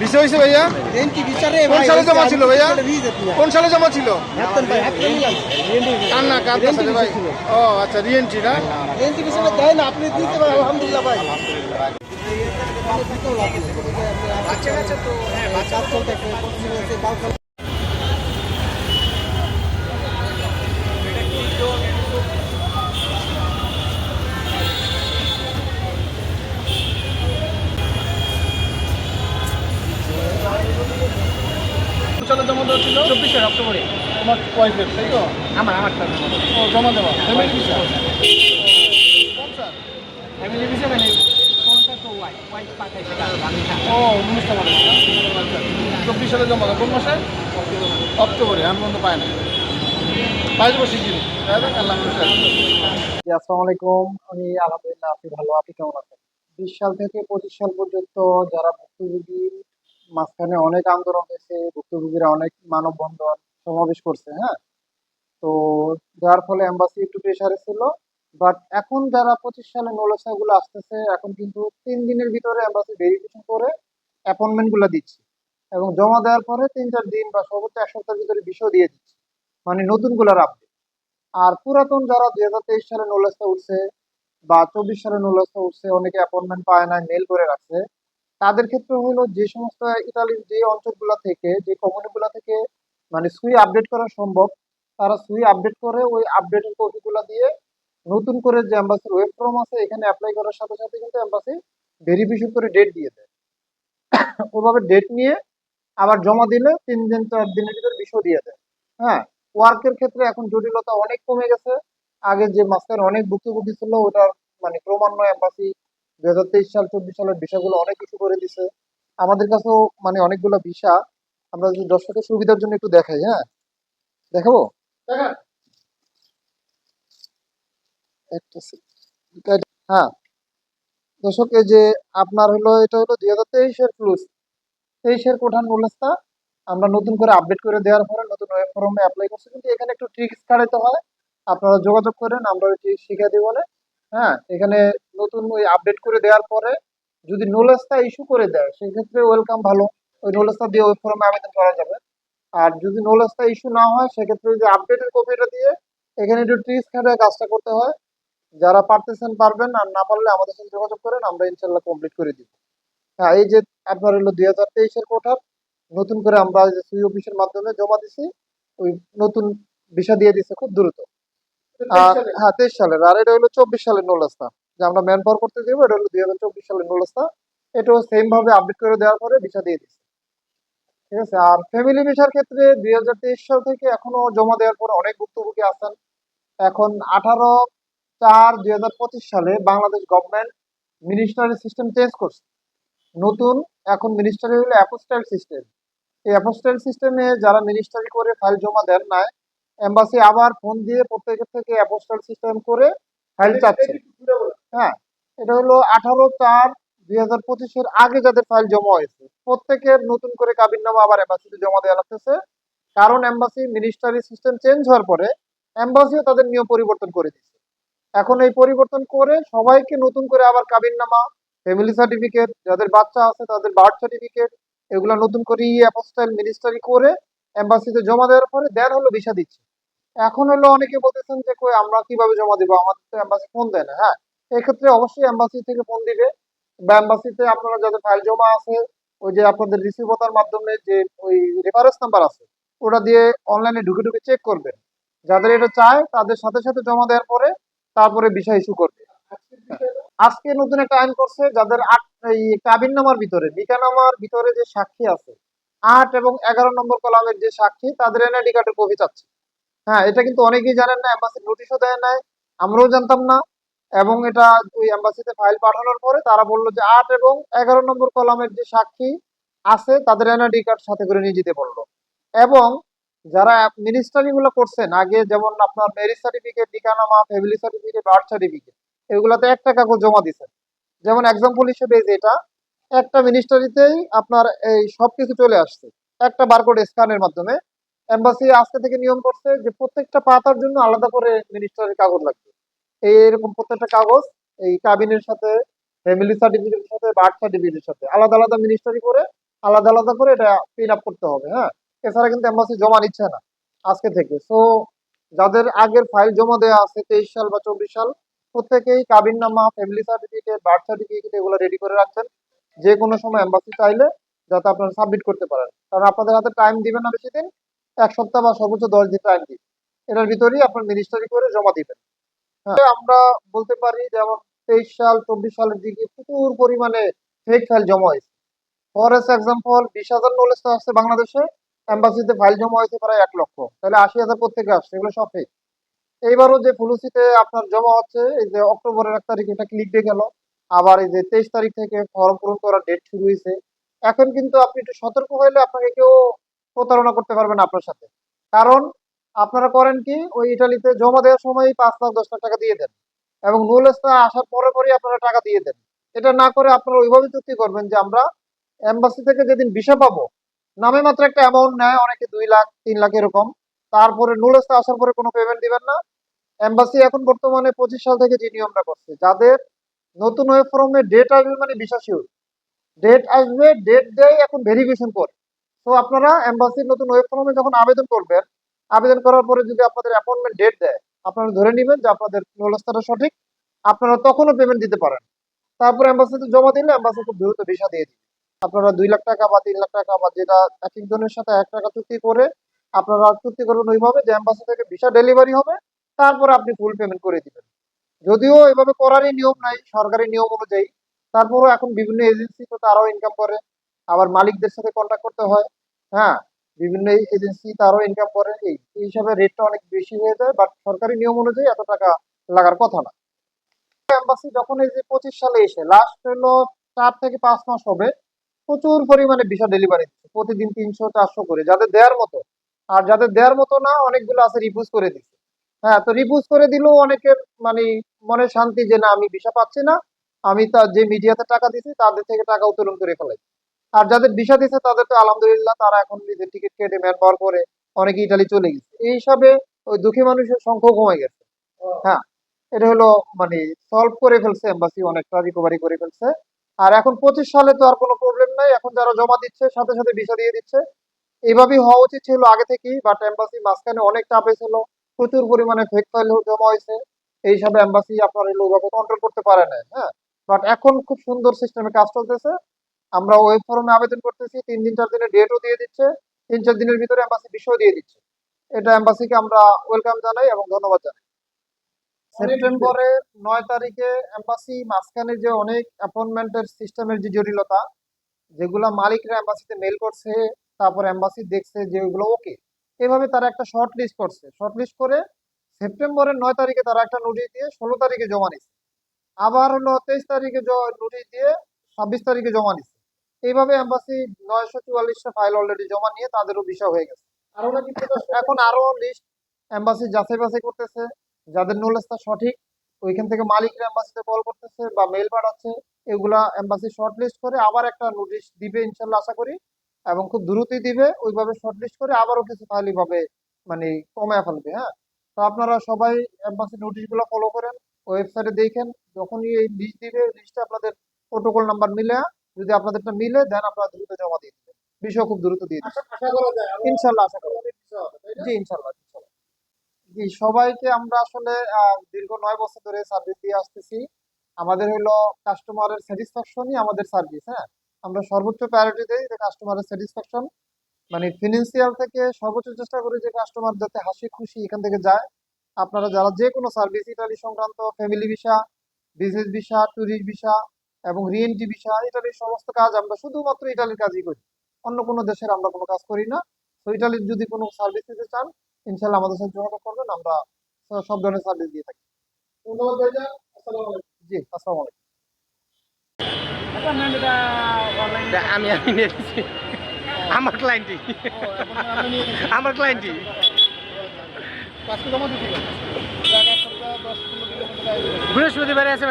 Visa হয়েছে ভাইয়া? কোন সালে জমা ছিল ভাইয়া? কোন সালে জমা ছিল? কার না কার কাছে ভাই? ও আচ্ছা রিএনটি না? এনটি বিচারে দেয় না আপনি দিতে পারেন আলহামদুলিল্লাহ ভাই। তো হ্যাঁ কাজ চলতে ছিল চব্বিশে অক্টোবরে। তোমার ওয়াইফের তাই তো? আমার আমারটা ও জমা দেওয়া। Family visa? ফ্যামিলি ভিসা মানে ও উনিশটা আচ্ছা। চব্বিশ সালে জমা দেওয়া। কোন মাসে? অক্টোবরে আমি পর্যন্ত পাই না আসসালামু আলাইকুম। আমি আলহামদুলিল্লাহ আছি ভালো। আপনি কেমন আছেন? বিশ সাল থেকে পঁচিশ সাল পর্যন্ত যারা ভুক্তভোগী মাঝখানে অনেক আন্দোলন হয়েছে, ভুক্তভোগীরা অনেক মানববন্ধন সমাবেশ করছে হ্যাঁ? তো যার ফলে এম্বাসি একটু প্রেশারে ছিল বাট এখন যারা পঁচিশ সালে নোলসা গুলো আসতেছে, এখন কিন্তু তিন দিনের ভিতরে এম্বাসি ভেরিফিকেশন করে অ্যাপয়েন্টমেন্টগুলো দিচ্ছে এবং জমা দেওয়ার পরে তিন চার দিন বা সর্বোচ্চ এক সপ্তাহের ভিতরে বিষয় দিয়ে দিচ্ছে মানে নতুনগুলার আপডেট আর পুরাতন যারা দুই হাজার তেইশ সালে নোলেসটা উঠছে বা চব্বিশ সালে নোলেসটা উঠছে, অনেকে অ্যাপয়েন্টমেন্ট পায় না মেল করে রাখছে তাদের ক্ষেত্রে হলো যে সমস্ত ইতালির যে অঞ্চলগুলো থেকে, যে কমিউনিগুলো থেকে মানে সুই আপডেট করা সম্ভব, তারা সুই আপডেট করে ওই আপডেটের কপিগুলো দিয়ে নতুন করে যে অ্যাম্বাসির ওয়েব ফর্ম আছে, এখানে অ্যাপ্লাই করার সাথে সাথে কিন্তু অ্যাম্বাসি ভেরিফিকেশন করে ডেট দিয়ে দেয়। ওইভাবে ডেট নিয়ে আবার জমা দিলে তিন দিন চার দিনের ভিতরে বিষয় দিয়ে দেয়। হ্যাঁ ওয়ার্কের ক্ষেত্রে এখন জটিলতা অনেক কমে গেছে। আগে যে মাস্টার অনেক ভুক্তভোগী ছিল, ওটার মানে ক্রমান্বয়ে এম্বাসি দুই হাজার তেইশ সাল চব্বিশ সালের ভিসাগুলো অনেক কিছু করে দিছে। আমাদের কাছেও মানে অনেকগুলো ভিসা। আমরা যদি দর্শকের সুবিধার জন্য একটু দেখাই হ্যাঁ? দেখাবো? হ্যাঁ। দর্শক এই যে আপনার হলো এটা হলো দুই হাজার তেইশের প্লুস তেইশের কোঠান নোলেসটা আমরা নতুন করে আপডেট করে দেওয়ার পরে নতুন ওয়েব ফর্মে অ্যাপ্লাই করছি। কিন্তু এখানে একটু ট্রিক্স কাটাতে হয়। আপনারা যোগাযোগ করেন আমরা ওই ট্রিক্স শিখে দিই বলে। হ্যাঁ এখানে নতুন ওই আপডেট করে দেওয়ার পরে যদি নোলেসটা ইস্যু করে দেয় সেক্ষেত্রে ওয়েলকাম ভালো। ওই নোলেসটা দিয়ে ওয়েব ফর্মে আবেদন করা যাবে। আর যদি নোলেসটা ইস্যু না হয় সেক্ষেত্রে যে আপডেটের কপিটা দিয়ে এখানে একটু ট্রিক্স খাটায় কাজটা করতে হয়। যারা পারতেছেন পারবেন আর না পারলে আমাদের সাথে যোগাযোগ করেন আমরা ইনশাল্লাহ কমপ্লিট করে দিব। হ্যাঁ এই যে আপনার হলো দুই হাজার তেইশের কোঠার নতুন করে আমরা যে সুই অফিসের মাধ্যমে জমা দিছি ওই নতুন ভিসা দিয়ে দিছে খুব দ্রুত। আর হ্যাঁ তেইশ সালের আর এটা হলো চব্বিশ সালের নোলস্তা যে আমরা ম্যান পাওয়ার করতে দেবো এটা হলো দুই হাজার চব্বিশ সালের নোলস্তা এটাও সেম ভাবে আপডেট করে দেওয়ার পরে ভিসা দিয়ে দিচ্ছে ঠিক আছে? আর ফ্যামিলি ভিসার ক্ষেত্রে দুই হাজার তেইশ সাল থেকে এখনও জমা দেওয়ার পরে অনেক ভুক্তভোগী আছেন। এখন আঠারো চার দুই হাজার পঁচিশ সালে Bangladesh government ministry system change করছে। নতুন এখন মিনিস্টারি হলো অ্যাপোস্টাইল সিস্টেম এই অ্যাপোস্টাইল সিস্টেমে যারা মিনিস্টারি করে ফাইল জমা দেন নাই এম্বাসি আবার ফোন দিয়ে প্রত্যেকের থেকে অ্যাপোস্টাইল সিস্টেম করে ফাইল চাচ্ছে। হ্যাঁ এটা হলো আঠারো চার দুই হাজার পঁচিশের আগে যাদের ফাইল জমা হয়েছে। প্রত্যেকের নতুন করে কাবিননামা আবার এম্বাসিতে জমা দেওয়া লাগতেছে। কারণ এম্বাসি মিনিস্টারি সিস্টেম চেঞ্জ হওয়ার পরে এম্বাসিও তাদের নিয়ম পরিবর্তন করে দিচ্ছে এখন এই পরিবর্তন করে সবাইকে নতুন করে আবার কাবিননামা ফ্যামিলি সার্টিফিকেট যাদের বাচ্চা আছে তাদের বার্থ সার্টিফিকেট এগুলো নতুন করে ই অ্যাপোস্টাইল মিনিস্টারি করে এম্বাসিতে জমা দেওয়ার পরে দেন হলো ভিসা দিচ্ছে। এখন হলো অনেকে বলতেছেন যে, কই, আমরা কীভাবে জমা দিব? আমাদের তো এম্বাসি ফোন দেয় না। হ্যাঁ এক্ষেত্রে অবশ্যই এম্বাসি থেকে ফোন দিবে। বা এম্বাসিতে আপনারা যাদের ফাইল জমা আছে, ওই যে আপনাদের রিসিভতার মাধ্যমে যে ওই রেফারেন্স নাম্বার আছে, ওটা দিয়ে অনলাইনে ঢুকে ঢুকে চেক করবেন যাদের এটা চায়, তাদের সাথে সাথে জমা দেওয়ার পরে তারপরে ভিসা ইস্যু করবে। আজকে নতুন একটা আইন করছে, যাদের আট, এই কাবিন নামার ভিতরে বিকানামার ভিতরে যে সাক্ষী আছে, আট এবং এগারো নম্বর কলামের যে সাক্ষী, তাদের এনআইডি কার্ডের কপি চাচ্ছে। হ্যাঁ এটা কিন্তু অনেকেই জানেন না এম্বাসি নোটিশও দেয় নাই, আমরাও জানতাম না। এবং এটা ওই এম্বাসিতে ফাইল পাঠানোর পরে তারা বলল যে আট এবং এগারো নম্বর কলামের যে সাক্ষী আছে, তাদের এনআইডি কার্ড সাথে করে নিয়ে যেতে বলল। এবং যারা মিনিস্টারি গুলো করছেন, আগে যেমন আপনার ম্যারেজ সার্টিফিকেট ঠিকানামা ফ্যামিলি সার্টিফিকেট বার্থ সার্টিফিকেট এগুলাতে একটা কাগজ জমা দিচ্ছেন যেমন এক্সাম্পল হিসেবে এই যে এটা একটা মিনিস্টারিতেই আপনার এই সবকিছু চলে আসছে। একটা বারকোড স্ক্যানের মাধ্যমে। এম্বাসি আজকে থেকে নিয়ম করছে যে প্রত্যেকটা পাতার জন্য আলাদা করে মিনিস্টারের কাগজ লাগবে। এই এরকম প্রত্যেকটা কাগজ এই কাবিনের সাথে ফ্যামিলি সার্টিফিকেটের সাথে বার্থ সার্টিফিকেটের সাথে। আলাদা আলাদা মিনিস্টারি করে, আলাদা আলাদা করে এটা ফিল আপ করতে হবে হ্যাঁ? এছাড়া কিন্তু এম্বাসি জমা নিচ্ছে না আজকে থেকে। সো যাদের আগের ফাইল জমা দেওয়া আছে, তেইশ সাল বা চব্বিশ সাল, প্রত্যেকেই কাবিন নামা ফ্যামিলি সার্টিফিকেট বার্থ সার্টিফিকেট এগুলো রেডি করে রাখছেন। যে কোনো সময় এম্বাসি চাইলে যাতে আপনারা সাবমিট করতে পারেন। কারণ আপনাদের হাতে টাইম দিবেন না বেশি দিন, এক সপ্তাহ বা সর্বোচ্চ দশ দিন টাইম দিন এটার ভিতরেই আপনার মিনিস্টারি করে জমা দিবেন। আমরা বলতে পারি যেমন তেইশ সাল, চব্বিশ সালের দিকে প্রচুর পরিমাণে ফেক ফাইল জমা হয়েছে। ফর এস এক্সাম্পল বিশ হাজার নলেজ আসছে বাংলাদেশে এম্বাসিতে ফাইল জমা হয়েছে প্রায় এক লক্ষ। তাহলে আশি হাজার প্রত্যেকে আসছে, এগুলো সব ফেক এইবারও যে ফুলুসিতে আপনার জমা হচ্ছে, এই যে অক্টোবরের এক তারিখ এটা ক্লিক দিয়ে গেল। আবার এই যে তেইশ তারিখ থেকে ফর্ম পূরণ করার ডেট শুরু হয়েছে। এখন কিন্তু আপনি একটু সতর্ক হইলে আপনাকে কেউ প্রতারণা করতে পারবে না আপনার সাথে। কারণ আপনারা করেন কি? ওই ইটালিতে জমা দেওয়ার সময় পাঁচ লাখ, দশ লাখ টাকা দিয়ে দেন। এবং নুলেসটা আসার পরে পরেই আপনারা টাকা দিয়ে দেন। এটা না করে আপনারা ওইভাবে চুক্তি করবেন যে আমরা এম্বাসি থেকে যেদিন ভিসা পাবো, নামে মাত্র একটা অ্যামাউন্ট নেয়, অনেকে দুই লাখ, তিন লাখ এরকম। তারপরে নুলেসটা আসার পরে কোনো পেমেন্ট দিবেন না। এম্বাসি এখন বর্তমানে পঁচিশ সাল থেকে যে নিয়মটা করছে, যাদের নতুন ওয়েব ফর্মে ডেট আসবে মানে ভিসা শিওর ডেট আসবে ডেট দেয়, এখন ভেরিফিকেশন করে। তো আপনারা এম্বাসির নতুন ওয়েব ফর্মে যখন আবেদন করবেন আবেদন করার পরে যদি আপনাদের অ্যাপয়েন্টমেন্ট ডেট দেয়, আপনারা ধরে নেবেন যে আপনাদের নলেজটা সঠিক, আপনারা তখনও পেমেন্ট দিতে পারেন। তারপর এম্বাসিতে জমা দিলে এম্বাসি খুব দ্রুত ভিসা দিয়ে দিবে। আপনারা দুই লাখ টাকা বা তিন লাখ টাকা বা যেটা এক একজনের সাথে এক টাকা চুক্তি করে আপনারা চুক্তি করবেন ওইভাবে যে এম্বাসি থেকে ভিসা ডেলিভারি হবে, তারপরে আপনি ফুল পেমেন্ট করে দিবেন। যদিও এভাবে করারই নিয়ম নাই, সরকারি নিয়ম অনুযায়ী। তারপরেও এখন বিভিন্ন এজেন্সি তো তারাও ইনকাম করে, আবার মালিকদের সাথে কন্ট্যাক্ট করতে হয় হ্যাঁ? বিভিন্ন এজেন্সি তারাও ইনকাম করে, এই হিসাবে রেটটা অনেক বেশি হয়ে যায় বাট সরকারি নিয়ম অনুযায়ী এত টাকা লাগার কথা না। এম্বাসি যখন এই যে পঁচিশ সালে এসে লাস্ট হলো চার থেকে পাঁচ মাস হবে, প্রচুর পরিমাণে ভিসা ডেলিভারি দিচ্ছে, প্রতিদিন তিনশো, চারশো করে, যাদের দেওয়ার মতো। আর যাদের দেওয়ার মতো না, অনেকগুলো আছে রিফিউজ করে দিচ্ছে। হ্যাঁ তো রিফিউজ করে দিলেও অনেকের মানে মনে শান্তি যে না, আমি ভিসা পাচ্ছি না, আমি তার যে মিডিয়াতে টাকা দিছি তাদের থেকে টাকা উত্তোলন করে ফেলাই আর যাদের ভিসা দিছে তাদের তো আলহামদুলিল্লাহ তারা এখন নিজের টিকিট কেটে ম্যান পাওয়ার করে অনেকে ইটালি চলে গেছে। এই হিসাবে ওই দুঃখী মানুষের সংখ্যাও কমে গেছে। হ্যাঁ এটা হলো মানে সলভ করে ফেলছে এম্বাসি অনেকটা রিকভারি করে ফেলছে। আর এখন পঁচিশ সালে তো আর কোনো প্রবলেম নাই। এখন যারা জমা দিচ্ছে, সাথে সাথে ভিসা দিয়ে দিচ্ছে। এইভাবেই হওয়া উচিত ছিল আগে থেকেই বাট এম্বাসি মাঝখানে অনেক চাপে ছিল প্রচুর পরিমাণে ফেক ফাইল জমা হয়েছে। এই হিসাবে এম্বাসি আপনার এগুলো ওইভাবে কন্ট্রোল করতে পারে না হ্যাঁ বাট এখন খুব সুন্দর সিস্টেমে কাজ চলতেছে। আমরা ওয়েব ফর্মে আবেদন করতেছি তিন দিন চার দিনের ডেটও দিয়ে দিচ্ছে তিন চার দিনের ভিতরে এম্বাসি বিষয় দিয়ে দিচ্ছে। এটা এম্বাসিকে আমরা ওয়েলকাম জানাই এবং ধন্যবাদ জানাই। সেপ্টেম্বরের নয় তারিখে এম্বাসি মাঝখানে যে অনেক অ্যাপয়েন্টমেন্টের সিস্টেমের যে জটিলতা যেগুলা মালিকরা এম্বাসিতে মেল করছে তারপর এম্বাসি দেখছে যে ওগুলো ওকে এভাবে তারা একটা শর্ট লিস্ট করছে। শর্ট লিস্ট করে সেপ্টেম্বরের নয় তারিখে তারা একটা নোটিশ দিয়ে ষোলো তারিখে জমা নিচ্ছে আবার হলো তেইশ তারিখে নোটিশ দিয়ে ছাব্বিশ তারিখে জমা নিচ্ছে এইভাবে এম্বাসি নয়শো চুয়াল্লিশটা ফাইল অলরেডি জমা নিয়ে তাদেরও বিষয় হয়ে গেছে। আরও নাকি এখন আরও লিস্ট এম্বাসি যাচাই বাছাই করতেছে যাদের নলেজটা সঠিক ওইখান থেকে মালিকরা এম্বাসিতে কল করতেছে বা মেল পাঠাচ্ছে এগুলা এম্বাসি শর্ট লিস্ট করে আবার একটা নোটিশ দিবে ইনশাল্লাহ আশা করি এবং খুব দ্রুতই দিবে ওইভাবে শর্ট লিস্ট করে আবারও কিছু ফাইল এইভাবে মানে কমায় ফেলবে হ্যাঁ? তো আপনারা সবাই এম্বাসি নোটিশগুলো ফলো করেন ওয়েবসাইটে দেখেন যখনই এই লিস্ট দিবে লিস্টে আপনাদের প্রোটোকল নাম্বার মিলে যদি আপনাদেরটা মিলে দেন আপনারা দ্রুত জমা দিয়ে দিবেন। বিষয় খুব দ্রুত দিয়ে দিবেন। ইনশাল্লাহ আশা করি জি ইনশাল্লাহ জি সবাইকে আমরা আসলে দীর্ঘ নয় বছর ধরে সার্ভিস দিয়ে আসতেছি। আমাদের হলো কাস্টমারের স্যাটিসফ্যাকশনই আমাদের সার্ভিস হ্যাঁ? আমরা সর্বোচ্চ প্রায়োরিটি দিই যে কাস্টমারের স্যাটিসফ্যাকশন মানে ফিনান্সিয়াল থেকে সর্বোচ্চ চেষ্টা করি যে কাস্টমার যাতে হাসি খুশি এখান থেকে যায়। আপনারা যারা যে কোনো সার্ভিস ইটালি সংক্রান্ত family visa business visa tourist visa এবং রিএনটি ভিসা ইটালির সমস্ত কাজ আমরা শুধুমাত্র ইটালির কাজই করি। অন্য কোনো দেশের আমরা কোনো কাজ করি না। তো ইটালির যদি কোনো সার্ভিস নিতে চান ইনশাল্লাহ আমাদের সাথে যোগাযোগ করবেন আমরা সব ধরনের সার্ভিস দিয়ে থাকি। ধন্যবাদ ভাইজান আসসালামু আলাইকুম। জি আসসালামু আলাইকুম। আমি আমি আমি নিয়ে দিচ্ছি আমার ক্লায়েন্টই। আমার ক্লায়েন্টই দিতে। বৃহস্পতিবারে এসে